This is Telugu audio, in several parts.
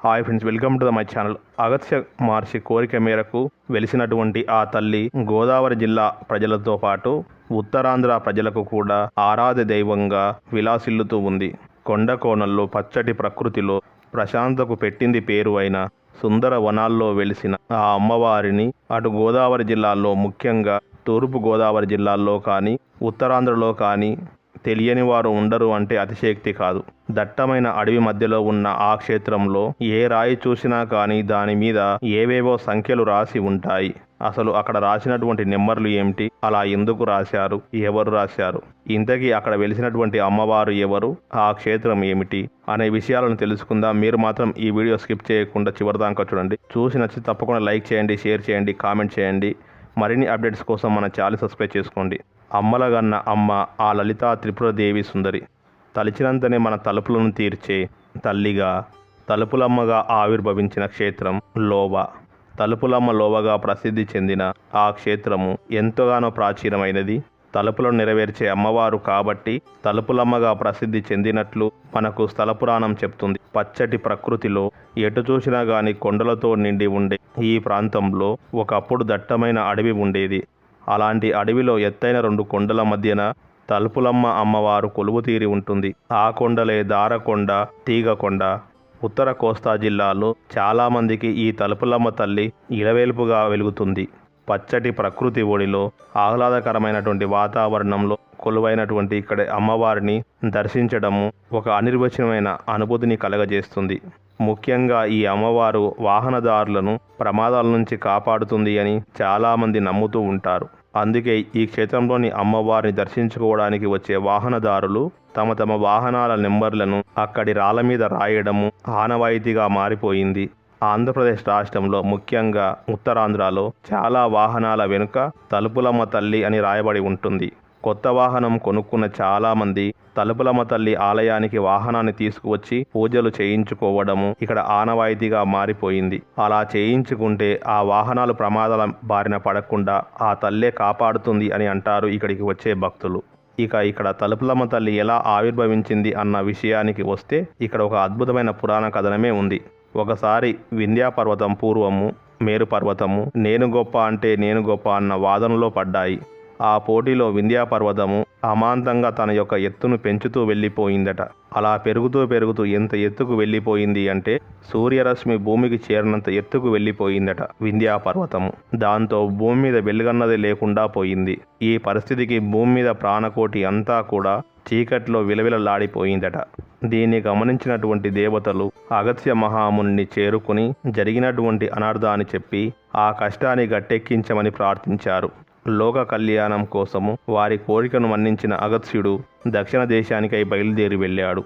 Hi friends welcome to the my channel Agastya Maharshi కోరిక మేరకు వెలిసినటువంటి ఆ తల్లి గోదావరి జిల్లా ప్రజలతో పాటు ఉత్తరాంధ్ర ప్రజలకు కూడా ఆరాధ్య దైవంగా విలాసిల్లుతూ ఉంది. కొండ కోణల్లో పచ్చటి ప్రకృతిలో ప్రశాంతకు పెట్టింది పేరు అయిన సుందర వనాల్లో వెలిసిన ఆ అమ్మవారిని అటు గోదావరి జిల్లాలో ముఖ్యంగా తూర్పు గోదావరి జిల్లాల్లో కానీ ఉత్తరాంధ్రలో కానీ తెలియని వారు ఉండరు అంటే అతిశయక్తి కాదు. దట్టమైన అడవి మధ్యలో ఉన్న ఆ క్షేత్రంలో ఏ రాయి చూసినా కానీ దాని మీద ఏవేవో సంఖ్యలు రాసి ఉంటాయి. అసలు అక్కడ రాసినటువంటి నెంబర్లు ఏమిటి? అలా ఎందుకు రాశారు? ఎవరు రాశారు? ఇంతకీ అక్కడ వెలిసినటువంటి అమ్మవారు ఎవరు? ఆ క్షేత్రం ఏమిటి? అనే విషయాలను తెలుసుకుందాం. మీరు మాత్రం ఈ వీడియో స్కిప్ చేయకుండా చివరిదాకా చూడండి. చూసి నచ్చి తప్పకుండా లైక్ చేయండి షేర్ చేయండి కామెంట్ చేయండి. మరిన్ని అప్డేట్స్ కోసం మన ఛానల్ సబ్స్క్రైబ్ చేసుకోండి. అమ్మలగన్న అమ్మ ఆ లలితా త్రిపురదేవి సుందరి. తలిచినంతనే మన తలుపులను తీర్చే తల్లిగా తలుపులమ్మగా ఆవిర్భవించిన క్షేత్రం లోవ. తలుపులమ్మ లోవగా ప్రసిద్ధి చెందిన ఆ క్షేత్రము ఎంతగానో ప్రాచీనమైనది. తలుపులను నెరవేర్చే అమ్మవారు కాబట్టి తలుపులమ్మగా ప్రసిద్ధి చెందినట్లు మనకు స్థల పురాణం చెప్తుంది. పచ్చటి ప్రకృతిలో ఎటు చూసినా గాని కొండలతో నిండి ఉండే ఈ ప్రాంతంలో ఒకప్పుడు దట్టమైన అడవి ఉండేది. అలాంటి అడవిలో ఎత్తైన రెండు కొండల మధ్యన తలుపులమ్మ అమ్మవారు కొలువు తీరి ఉంటుంది. ఆ కొండలే దారకొండ తీగకొండ ఉత్తర కోస్తా జిల్లాలో చాలామందికి ఈ తలుపులమ్మ తల్లి ఇలవేల్పుగా వెలుగుతుంది. పచ్చటి ప్రకృతి ఒడిలో ఆహ్లాదకరమైనటువంటి వాతావరణంలో కొలువైనటువంటి ఇక్కడ అమ్మవారిని దర్శించడము ఒక అనిర్వచనమైన అనుభూతిని కలగజేస్తుంది. ముఖ్యంగా ఈ అమ్మవారు వాహనదారులను ప్రమాదాల నుంచి కాపాడుతుంది అని చాలామంది నమ్ముతూ ఉంటారు. అందుకే ఈ క్షేత్రంలోని అమ్మవారిని దర్శించుకోవడానికి వచ్చే వాహనదారులు తమ తమ వాహనాల నెంబర్లను అక్కడి రాళ్ళ మీద రాయడము ఆనవాయితీగా మారిపోయింది. ఆంధ్రప్రదేశ్ రాష్ట్రంలో ముఖ్యంగా ఉత్తరాంధ్రలో చాలా వాహనాల వెనుక తలుపులమ్మ తల్లి అని రాయబడి ఉంటుంది. కొత్త వాహనం కొనుక్కున్న చాలామంది తలుపులమ్మ తల్లి ఆలయానికి వాహనాన్ని తీసుకువచ్చి పూజలు చేయించుకోవడము ఇక్కడ ఆనవాయితీగా మారిపోయింది. అలా చేయించుకుంటే ఆ వాహనాలు ప్రమాదాల బారిన పడకుండా ఆ తల్లే కాపాడుతుంది అని అంటారు ఇక్కడికి వచ్చే భక్తులు. ఇక ఇక్కడ తలుపులమ్మ తల్లి ఎలా ఆవిర్భవించింది అన్న విషయానికి వస్తే ఇక్కడ ఒక అద్భుతమైన పురాణ కథనమే ఉంది. ఒకసారి వింధ్యా పర్వతం పూర్వము మేరు పర్వతము నేను గొప్ప అంటే నేను గొప్ప అన్న వాదనలో పడ్డాయి. ఆ పోటీలో వింధ్యా పర్వతము అమాంతంగా తన యొక్క ఎత్తును పెంచుతూ వెళ్ళిపోయిందట. అలా పెరుగుతూ పెరుగుతూ ఎంత ఎత్తుకు వెళ్ళిపోయింది అంటే సూర్యరశ్మి భూమికి చేరినంత ఎత్తుకు వెళ్ళిపోయిందట వింధ్యా పర్వతము. దాంతో భూమి మీద వెలుగన్నది లేకుండా పోయింది. ఈ పరిస్థితికి భూమి మీద ప్రాణకోటి అంతా కూడా చీకట్లో విలవిలలాడిపోయిందట. దీన్ని గమనించినటువంటి దేవతలు అగత్య మహాముని చేరుకుని జరిగినటువంటి అనర్థాన్ని చెప్పి ఆ కష్టాన్ని గట్టెక్కించమని ప్రార్థించారు. లోక కళ్యాణం కోసము వారి కోరికను మన్నించిన అగత్స్యుడు దక్షిణ దేశానికై బయలుదేరి వెళ్ళాడు.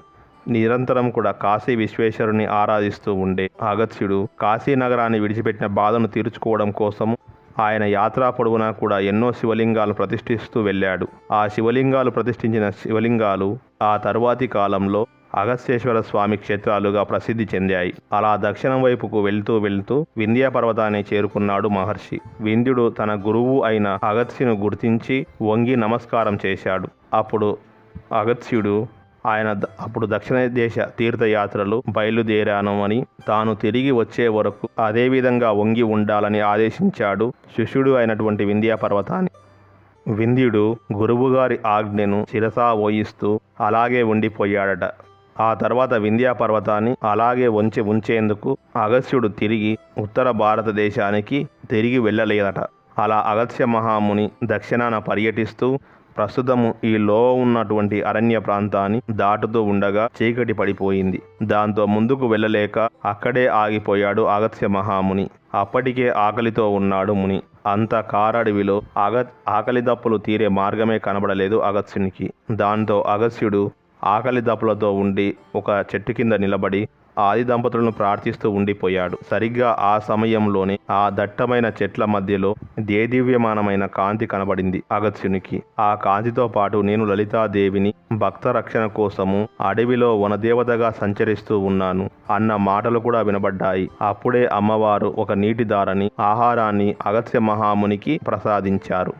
నిరంతరం కూడా కాశీ విశ్వేశ్వరుని ఆరాధిస్తూ ఉండే అగత్స్యుడు కాశీ నగరాన్ని విడిచిపెట్టిన బాధను తీర్చుకోవడం కోసము ఆయన యాత్రా పొడవునా కూడా ఎన్నో శివలింగాలు ప్రతిష్ఠిస్తూ వెళ్ళాడు. ఆ శివలింగాలు ప్రతిష్ఠించిన శివలింగాలు ఆ తరువాతి కాలంలో అగస్త్యేశ్వర స్వామి క్షేత్రాలుగా ప్రసిద్ధి చెందాయి. అలా దక్షిణం వైపుకు వెళ్తూ వెళ్తూ వింధ్య పర్వతాన్ని చేరుకున్నాడు మహర్షి. వింధ్యుడు తన గురువు అయిన అగత్స్యును గుర్తించి వంగి నమస్కారం చేశాడు. అప్పుడు అగత్స్యుడు ఆయన అప్పుడు దక్షిణ దేశ తీర్థయాత్రలు బయలుదేరాను అని తాను తిరిగి వచ్చే వరకు అదే విధంగా వంగి ఉండాలని ఆదేశించాడు శిష్యుడు అయినటువంటి వింధ్యా పర్వతాన్ని. వింధ్యుడు గురువుగారి ఆజ్ఞను శిరసా ఓయిస్తూ అలాగే ఉండిపోయాడట. ఆ తర్వాత వింధ్యా పర్వతాన్ని అలాగే వంచి ఉంచేందుకు అగస్త్యుడు తిరిగి ఉత్తర భారతదేశానికి తిరిగి వెళ్ళలేదట. అలా అగస్త్య మహాముని దక్షిణాన పర్యటిస్తూ ప్రస్తుతము ఈ లో ఉన్నటువంటి అరణ్య ప్రాంతాన్ని దాటుతూ ఉండగా చీకటి పడిపోయింది. దాంతో ముందుకు వెళ్ళలేక అక్కడే ఆగిపోయాడు అగస్త్య మహాముని. అప్పటికే ఆకలితో ఉన్నాడు ముని. అంత కారడవిలో అగ ఆకలి దప్పులు తీరే మార్గమే కనబడలేదు అగస్త్యునికి. దాంతో అగస్యుడు ఆకలి దప్పులతో ఉండి ఒక చెట్టు కింద నిలబడి ఆది దంపతులను ప్రార్థిస్తూ ఉండిపోయాడు. సరిగ్గా ఆ సమయంలోనే ఆ దట్టమైన చెట్ల మధ్యలో దేదివ్యమానమైన కాంతి కనబడింది అగత్యునికి ఆ కాంతితో పాటు నేను లలితాదేవిని భక్త రక్షణ కోసము అడవిలో వనదేవతగా సంచరిస్తూ ఉన్నాను అన్న మాటలు కూడా వినబడ్డాయి. అప్పుడే అమ్మవారు ఒక నీటి దారని ఆహారాన్ని అగత్య మహామునికి ప్రసాదించారు.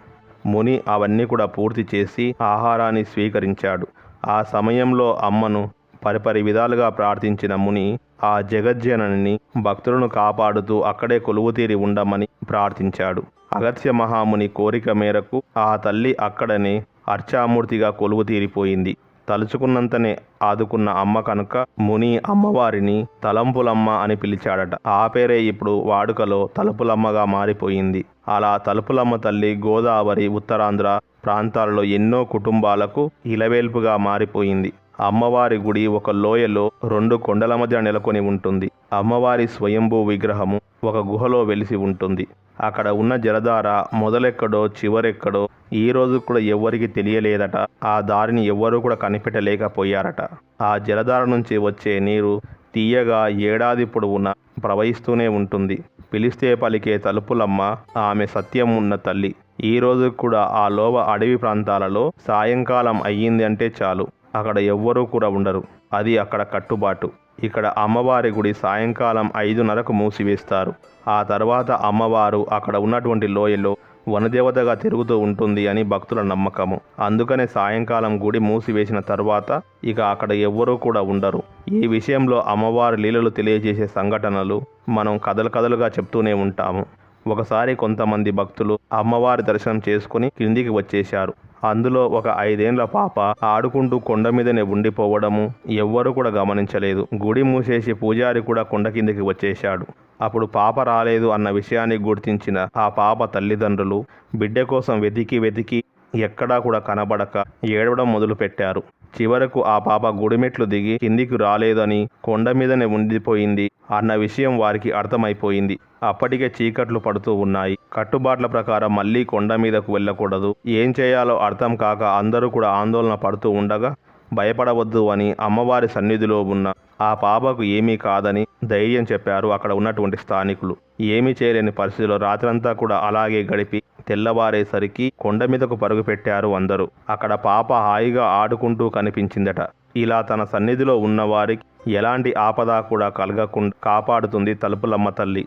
ముని అవన్నీ కూడా పూర్తి చేసి ఆహారాన్ని స్వీకరించాడు. ఆ సమయంలో అమ్మను పరిపరి విధాలుగా ప్రార్థించిన ముని ఆ జగజ్జనని భక్తులను కాపాడుతూ అక్కడే కొలువుతీరి ఉండమని ప్రార్థించాడు. అగత్య మహాముని కోరిక మేరకు ఆ తల్లి అక్కడనే అర్చామూర్తిగా కొలువుతీరిపోయింది తలుచుకున్నంతనే ఆదుకున్న అమ్మ కనుక ముని అమ్మవారిని తలంపులమ్మ అని పిలిచాడట. ఆ పేరే ఇప్పుడు వాడుకలో తలుపులమ్మగా మారిపోయింది. అలా తలుపులమ్మ తల్లి గోదావరి ఉత్తరాంధ్ర ప్రాంతాలలో ఎన్నో కుటుంబాలకు ఇలవేల్పుగా మారిపోయింది. అమ్మవారి గుడి ఒక లోయలో రెండు కొండల మధ్య నెలకొని ఉంటుంది. అమ్మవారి స్వయంభూ విగ్రహము ఒక గుహలో వెలిసి ఉంటుంది. అక్కడ ఉన్న జలధార మొదలెక్కడో చివరెక్కడో ఈ రోజు కూడా ఎవ్వరికి తెలియలేదట. ఆ దారిని ఎవ్వరూ కూడా కనిపెట్టలేకపోయారట. ఆ జలధార నుంచి వచ్చే నీరు తీయగా ఏడాది పొడవునా ప్రవహిస్తూనే ఉంటుంది. పిలిస్తే పలికే తలుపులమ్మ ఆమె సత్యం ఉన్న తల్లి. ఈ రోజు కూడా ఆ లోవ అడవి ప్రాంతాలలో సాయంకాలం అయ్యింది అంటే చాలు. అక్కడ ఎవ్వరూ కూడా ఉండరు. అది అక్కడ కట్టుబాటు. ఇక్కడ అమ్మవారి గుడి సాయంకాలం ఐదున్నరకు మూసివేస్తారు. ఆ తర్వాత అమ్మవారు అక్కడ ఉన్నటువంటి లోయలో వనదేవతగా తిరుగుతూ ఉంటుంది అని భక్తుల నమ్మకము. అందుకనే సాయంకాలం గుడి మూసివేసిన తర్వాత ఇక అక్కడ ఎవ్వరూ కూడా ఉండరు. ఈ విషయంలో అమ్మవారి లీలలు తెలియజేసే సంఘటనలు మనం కథలు కథలుగా చెప్తూనే ఉంటాము. ఒకసారి కొంతమంది భక్తులు అమ్మవారి దర్శనం చేసుకుని కిందికి వచ్చేశారు. అందులో ఒక ఐదేండ్ల పాప ఆడుకుంటూ కొండ మీదనే ఉండిపోవడము ఎవ్వరూ కూడా గమనించలేదు. గుడి మూసేసి పూజారి కూడా కొండ కిందికి వచ్చేశాడు. అప్పుడు పాప రాలేదు అన్న విషయాన్ని గుర్తించిన ఆ పాప తల్లిదండ్రులు బిడ్డ కోసం వెతికి వెతికి ఎక్కడా కూడా కనబడక ఏడవడం మొదలుపెట్టారు. చివరకు ఆ పాప గుడిమెట్లు దిగి కిందికి రాలేదని కొండ మీదనే ఉండిపోయింది అన్న విషయం వారికి అర్థమైపోయింది. అప్పటికే చీకట్లు పడుతూ ఉన్నాయి. కట్టుబాట్ల ప్రకారం మళ్ళీ కొండ మీదకు వెళ్ళకూడదు. ఏం చేయాలో అర్థం కాక అందరూ కూడా ఆందోళన పడుతూ ఉండగా భయపడవద్దు అని అమ్మవారి సన్నిధిలో ఉన్న ఆ పాపకు ఏమీ కాదని ధైర్యం చెప్పారు అక్కడ ఉన్నటువంటి స్థానికులు. ఏమీ చేయలేని పరిస్థితిలో రాత్రంతా కూడా అలాగే గడిపి తెల్లవారేసరికి కొండ మీదకు పరుగు పెట్టారు అందరూ. అక్కడ పాప హాయిగా ఆడుకుంటూ కనిపించిందట. ఇలా తన సన్నిధిలో ఉన్నవారికి ఎలాంటి ఆపద కూడా కలగకుండా కాపాడుతుంది తలుపులమ్మ తల్లి.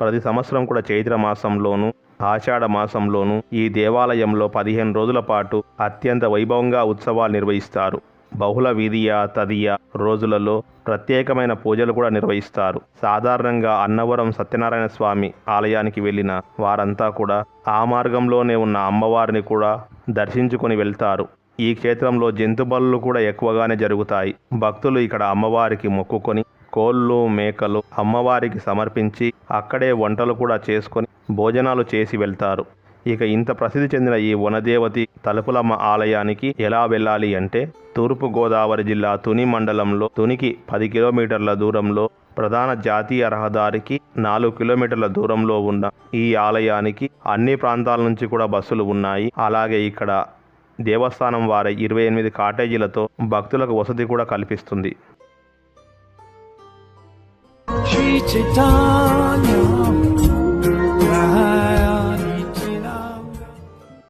ప్రతి సంవత్సరం కూడా చైత్ర మాసంలోనూ ఆషాఢ మాసంలోనూ ఈ దేవాలయంలో పదిహేను రోజుల పాటు అత్యంత వైభవంగా ఉత్సవాలు నిర్వహిస్తారు. బహుళ వీధియ తదియ రోజులలో ప్రత్యేకమైన పూజలు కూడా నిర్వహిస్తారు. సాధారణంగా అన్నవరం సత్యనారాయణ స్వామి ఆలయానికి వెళ్ళిన వారంతా కూడా ఆ మార్గంలోనే ఉన్న అమ్మవారిని కూడా దర్శించుకొని వెళ్తారు. ఈ క్షేత్రంలో జంతు బలులు కూడా ఎక్కువగానే జరుగుతాయి. భక్తులు ఇక్కడ అమ్మవారికి మొక్కుకొని కోళ్ళు మేకలు అమ్మవారికి సమర్పించి అక్కడే వంటలు కూడా చేసుకొని భోజనాలు చేసి వెళ్తారు. ఇక ఇంత ప్రసిద్ధి చెందిన ఈ వనదేవతి తలుపులమ్మ ఆలయానికి ఎలా వెళ్ళాలి అంటే తూర్పుగోదావరి జిల్లా తుని మండలంలో తునికి పది కిలోమీటర్ల దూరంలో ప్రధాన జాతీయ రహదారికి నాలుగు కిలోమీటర్ల దూరంలో ఉన్న ఈ ఆలయానికి అన్ని ప్రాంతాల నుంచి కూడా బస్సులు ఉన్నాయి. అలాగే ఇక్కడ దేవస్థానం వారి ఇరవై ఎనిమిది కాటేజీలతో భక్తులకు వసతి కూడా కల్పిస్తుంది.